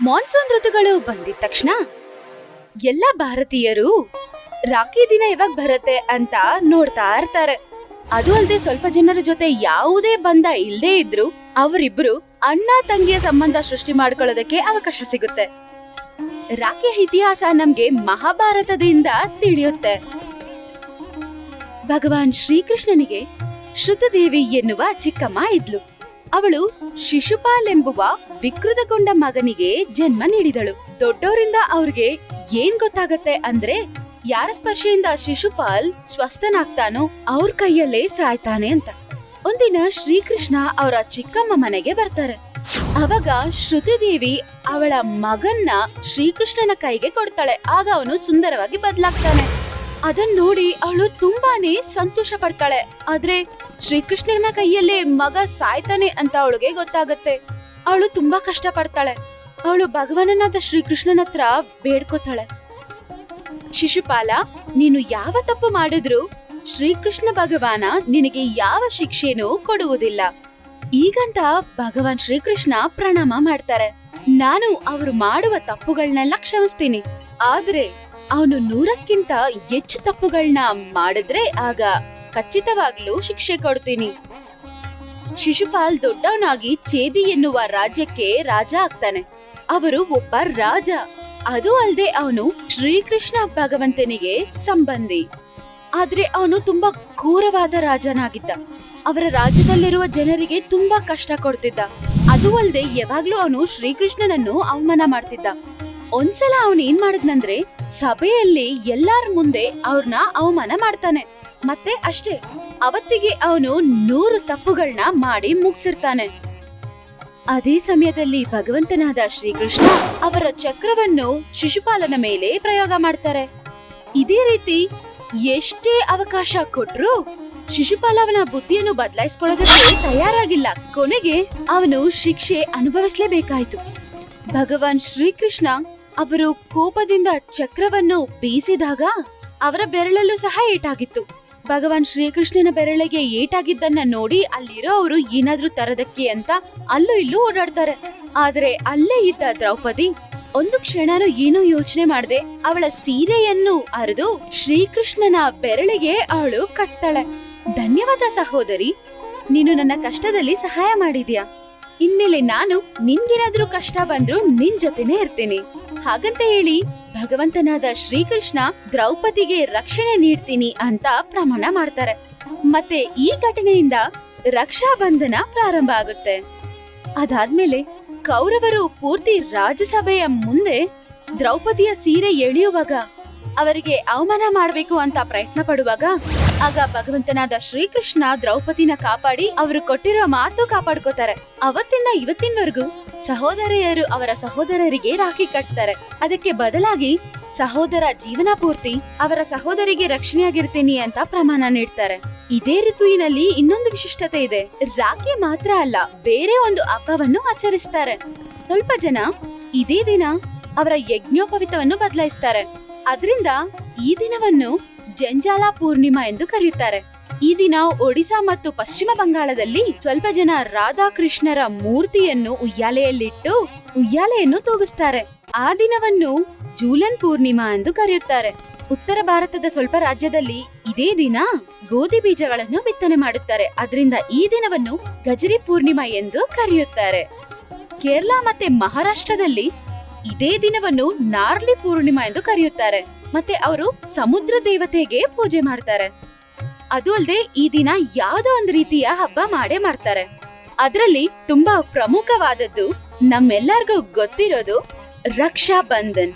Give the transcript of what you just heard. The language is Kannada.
ಮಾನ್ಸೂನ್ ಋತುಗಳು ಬಂದಿದ ತಕ್ಷಣ ಎಲ್ಲ ಭಾರತೀಯರು ರಾಖಿ ದಿನ ಯಾವಾಗ ಬರುತ್ತೆ ಅಂತ ನೋಡ್ತಾ ಇರ್ತಾರೆ. ಅದು ಅಲ್ಲದೆ ಸ್ವಲ್ಪ ಜನರ ಜೊತೆ ಯಾವುದೇ ಬಂಧ ಇಲ್ಲದೆ ಇದ್ರು ಅವರಿಬ್ರು ಅಣ್ಣ ತಂಗಿಯ ಸಂಬಂಧ ಸೃಷ್ಟಿ ಮಾಡ್ಕೊಳ್ಳೋದಕ್ಕೆ ಅವಕಾಶ ಸಿಗುತ್ತೆ. ರಾಖಿಯ ಇತಿಹಾಸ ನಮ್ಗೆ ಮಹಾಭಾರತದಿಂದ ತಿಳಿಯುತ್ತೆ. ಭಗವಾನ್ ಶ್ರೀಕೃಷ್ಣನಿಗೆ ಶ್ರುತದೇವಿ ಎನ್ನುವ ಚಿಕ್ಕಮ್ಮ ಇದ್ಲು. ಅವಳು ಶಿಶುಪಾಲ್ ಎಂಬುವ ವಿಕೃತಗೊಂಡ ಮಗನಿಗೆ ಜನ್ಮ ನೀಡಿದಳು. ದೊಡ್ಡವರಿಂದ ಅವ್ರಿಗೆ ಏನ್ ಗೊತ್ತಾಗತ್ತೆ ಅಂದ್ರೆ ಯಾರ ಸ್ಪರ್ಶೆಯಿಂದ ಶಿಶುಪಾಲ್ ಸ್ವಸ್ಥನಾಗ್ತಾನೋ ಅವ್ರ ಕೈಯಲ್ಲೇ ಸಾಯ್ತಾನೆ ಅಂತ. ಒಂದಿನ ಶ್ರೀಕೃಷ್ಣ ಅವರ ಚಿಕ್ಕಮ್ಮ ಮನೆಗೆ ಬರ್ತಾರೆ. ಅವಾಗ ಶ್ರುತಿದೇವಿ ಅವಳ ಮಗನ್ನ ಶ್ರೀಕೃಷ್ಣನ ಕೈಗೆ ಕೊಡ್ತಾಳೆ. ಆಗ ಅವನು ಸುಂದರವಾಗಿ ಬದಲಾಗ್ತಾನೆ. ಅದನ್ನ ನೋಡಿ ಅವಳು ತುಂಬಾನೇ ಸಂತೋಷ ಪಡ್ತಾಳೆ. ಆದ್ರೆ ಶ್ರೀಕೃಷ್ಣನ ಕೈಯಲ್ಲೇ ಮಗ ಸಾಯ್ತಾನೆ ಅಂತ ಅವಳಿಗೆ ಗೊತ್ತಾಗತ್ತೆ. ಅವಳು ತುಂಬಾ ಕಷ್ಟ ಪಡ್ತಾಳೆ ಅವಳು ಭಗವಾನನಾದ ಶ್ರೀಕೃಷ್ಣನ ಹತ್ರ ಬೇಡ್ಕೋತಾಳೆ. ಶಿಶುಪಾಲ, ನೀನು ಯಾವ ತಪ್ಪು ಮಾಡಿದ್ರು ಶ್ರೀಕೃಷ್ಣ ಭಗವಾನ ನಿನಗೆ ಯಾವ ಶಿಕ್ಷೆನೂ ಕೊಡುವುದಿಲ್ಲ. ಈಗಂತ ಭಗವಾನ್ ಶ್ರೀಕೃಷ್ಣ ಪ್ರಣಾಮ ಮಾಡ್ತಾರೆ. ನಾನು ಅವರು ಮಾಡುವ ತಪ್ಪುಗಳನ್ನೆಲ್ಲ ಕ್ಷಮಿಸ್ತೀನಿ. ಆದ್ರೆ ಅವನು ನೂರಕ್ಕಿಂತ ಹೆಚ್ಚು ತಪ್ಪುಗಳನ್ನ ಮಾಡಿದ್ರೆ ಆಗ ಖಚಿತವಾಗ್ಲೂ ಶಿಕ್ಷೆ ಕೊಡ್ತೀನಿ. ಶಿಶುಪಾಲ್ ದೊಡ್ಡವನಾಗಿ ಚೇದಿ ಎನ್ನುವ ರಾಜ್ಯಕ್ಕೆ ರಾಜ ಆಗ್ತಾನೆ. ಅವರು ಒಬ್ಬ ರಾಜ. ಅದು ಅಲ್ಲದೆ ಅವನು ಶ್ರೀಕೃಷ್ಣ ಭಗವಂತನಿಗೆ ಸಂಬಂಧಿ. ಆದ್ರೆ ಅವನು ತುಂಬಾ ಕ್ರೂರವಾದ ರಾಜನಾಗಿದ್ದ. ಅವರ ರಾಜ್ಯದಲ್ಲಿರುವ ಜನರಿಗೆ ತುಂಬಾ ಕಷ್ಟ ಕೊಡ್ತಿದ್ದ. ಅದು ಅಲ್ಲದೆ ಯಾವಾಗ್ಲೂ ಅವನು ಶ್ರೀಕೃಷ್ಣನನ್ನು ಅವಮಾನ ಮಾಡ್ತಿದ್ದ. ಒಂದ್ಸಲ ಅವನು ಏನ್ ಮಾಡಿದ್ನಂದ್ರೆ, ಸಭೆಯಲ್ಲಿ ಎಲ್ಲಾರ ಮುಂದೆ ಅವ್ರನ್ನ ಅವಮಾನ ಮಾಡ್ತಾನೆ. ಮತ್ತೆ ಅಷ್ಟೇ, ಅವತ್ತಿಗೆ ಅವನು ನೂರು ತಪ್ಪುಗಳನ್ನ ಮಾಡಿ ಮುಗಿಸಿರ್ತಾನೆ. ಅದೇ ಸಮಯದಲ್ಲಿ ಭಗವಂತನಾದ ಶ್ರೀಕೃಷ್ಣ ಅವರ ಚಕ್ರವನ್ನು ಶಿಶುಪಾಲನ ಮೇಲೆ ಪ್ರಯೋಗ ಮಾಡ್ತಾರೆ. ಇದೇ ರೀತಿ ಎಷ್ಟೇ ಅವಕಾಶ ಕೊಟ್ರು ಶಿಶುಪಾಲ ಅವನ ಬುದ್ಧಿಯನ್ನು ಬದಲಾಯಿಸ್ಕೊಳ್ಳೋದಕ್ಕೆ ತಯಾರಾಗಿಲ್ಲ. ಕೊನೆಗೆ ಅವನು ಶಿಕ್ಷೆ ಅನುಭವಿಸಲೇಬೇಕಾಯಿತು. ಭಗವಾನ್ ಶ್ರೀಕೃಷ್ಣ ಅವರು ಕೋಪದಿಂದ ಚಕ್ರವನ್ನು ಬೀಸಿದಾಗ ಅವರ ಬೆರಳಲ್ಲೂ ಸಹ ಏಟಾಗಿತ್ತು. ಭಗವಾನ್ ಶ್ರೀಕೃಷ್ಣನ ಬೆರಳಿಗೆ ಏಟಾಗಿದ್ದನ್ನ ನೋಡಿ ಅಲ್ಲಿರೋ ಅವರು ಏನಾದ್ರೂ ತರದಕ್ಕೆ ಅಂತ ಅಲ್ಲೂ ಇಲ್ಲೂ ಓಡಾಡ್ತಾರೆ. ಆದ್ರೆ ಅಲ್ಲೇ ಇದ್ದ ದ್ರೌಪದಿ ಒಂದು ಕ್ಷಣನೂ ಏನೂ ಯೋಚನೆ ಮಾಡದೆ ಅವಳ ಸೀರೆಯನ್ನು ಅರಿದು ಶ್ರೀಕೃಷ್ಣನ ಬೆರಳಿಗೆ ಅವಳು ಕಟ್ತಾಳೆ. ಧನ್ಯವಾದ ಸಹೋದರಿ, ನೀನು ನನ್ನ ಕಷ್ಟದಲ್ಲಿ ಸಹಾಯ ಮಾಡಿದ್ಯಾ? ಇನ್ಮೇಲೆ ನಾನು ನಿನ್ಗೇನಾದ್ರೂ ಕಷ್ಟ ಬಂದ್ರು ನಿನ್ ಜೊತೆನೆ ಇರ್ತೀನಿ. ಹಾಗಂತ ಹೇಳಿ. ಭಗವಂತನಾದ ಶ್ರೀಕೃಷ್ಣ ದ್ರೌಪದಿಗೆ ರಕ್ಷಣೆ ನೀಡ್ತೀನಿ ಅಂತ ಪ್ರಮಾಣ ಮಾಡ್ತಾರೆ. ಮತ್ತೆ ಈ ಘಟನೆಯಿಂದ ರಕ್ಷಾ ಬಂಧನ ಪ್ರಾರಂಭ ಆಗುತ್ತೆ. ಅದಾದ್ಮೇಲೆ ಕೌರವರು ಪೂರ್ತಿ ರಾಜ್ಯಸಭೆಯ ಮುಂದೆ ದ್ರೌಪದಿಯ ಸೀರೆ ಎಳೆಯುವಾಗ ಅವರಿಗೆ ಅವಮಾನ ಮಾಡಬೇಕು ಅಂತ ಪ್ರಯತ್ನ ಪಡುವಾಗ, ಆಗ ಭಗವಂತನಾದ ಶ್ರೀಕೃಷ್ಣ ದ್ರೌಪದಿನ ಕಾಪಾಡಿ ಅವರು ಕೊಟ್ಟಿರೋ ಮಾತು ಕಾಪಾಡ್ಕೋತಾರೆ. ಅವತ್ತಿಂದ ಇವತ್ತಿನವರೆಗೂ ಸಹೋದರಿಯರು ಅವರ ಸಹೋದರರಿಗೆ ರಾಖಿ ಕಟ್ತಾರೆ. ಅದಕ್ಕೆ ಬದಲಾಗಿ ಸಹೋದರ ಜೀವನ ಪೂರ್ತಿ ಅವರ ಸಹೋದರಿಗೆ ರಕ್ಷಣೆಯಾಗಿರ್ತೀನಿ ಅಂತ ಪ್ರಮಾಣ ನೀಡ್ತಾರೆ. ಇದೇ ಋತುವಿನಲ್ಲಿ ಇನ್ನೊಂದು ವಿಶಿಷ್ಟತೆ ಇದೆ. ರಾಖಿ ಮಾತ್ರ ಅಲ್ಲ, ಬೇರೆ ಒಂದು ಹಬ್ಬವನ್ನು ಆಚರಿಸ್ತಾರೆ. ಸ್ವಲ್ಪ ಜನ ಇದೇ ದಿನ ಅವರ ಯಜ್ಞೋಪವಿತವನ್ನು ಬದಲಾಯಿಸ್ತಾರೆ. ಅದರಿಂದ ಈ ದಿನವನ್ನು ಜಂಜಾಲ ಪೂರ್ಣಿಮಾ ಎಂದು ಕರೆಯುತ್ತಾರೆ. ಈ ದಿನ ಒಡಿಶಾ ಮತ್ತು ಪಶ್ಚಿಮ ಬಂಗಾಳದಲ್ಲಿ ಸ್ವಲ್ಪ ಜನ ರಾಧಾಕೃಷ್ಣರ ಮೂರ್ತಿಯನ್ನು ಉಯ್ಯಾಲೆಯಲ್ಲಿಟ್ಟು ಉಯ್ಯಾಲೆಯನ್ನು ತೂಗಿಸ್ತಾರೆ. ಆ ದಿನವನ್ನು ಜೂಲನ್ ಪೂರ್ಣಿಮಾ ಎಂದು ಕರೆಯುತ್ತಾರೆ. ಉತ್ತರ ಭಾರತದ ಸ್ವಲ್ಪ ರಾಜ್ಯದಲ್ಲಿ ಇದೇ ದಿನ ಗೋಧಿ ಬೀಜಗಳನ್ನು ಬಿತ್ತನೆ ಮಾಡುತ್ತಾರೆ. ಅದರಿಂದ ಈ ದಿನವನ್ನು ಗಜರಿ ಪೂರ್ಣಿಮಾ ಎಂದು ಕರೆಯುತ್ತಾರೆ. ಕೇರಳ ಮತ್ತೆ ಮಹಾರಾಷ್ಟ್ರದಲ್ಲಿ ಇದೇ ದಿನವನ್ನು ನಾರ್ಲಿ ಪೂರ್ಣಿಮಾ ಎಂದು ಕರೆಯುತ್ತಾರೆ. ಮತ್ತೆ ಅವರು ಸಮುದ್ರ ದೇವತೆಗೆ ಪೂಜೆ ಮಾಡ್ತಾರೆ. ಅದು ಅಲ್ಲದೆ ಈ ದಿನ ಯಾವುದೋ ಒಂದು ರೀತಿಯ ಹಬ್ಬ ಮಾಡೇ ಮಾಡ್ತಾರೆ. ಅದರಲ್ಲಿ ತುಂಬಾ ಪ್ರಮುಖವಾದದ್ದು ನಮ್ಮೆಲ್ಲರಿಗೂ ಗೊತ್ತಿರೋದು ರಕ್ಷಾ ಬಂಧನ್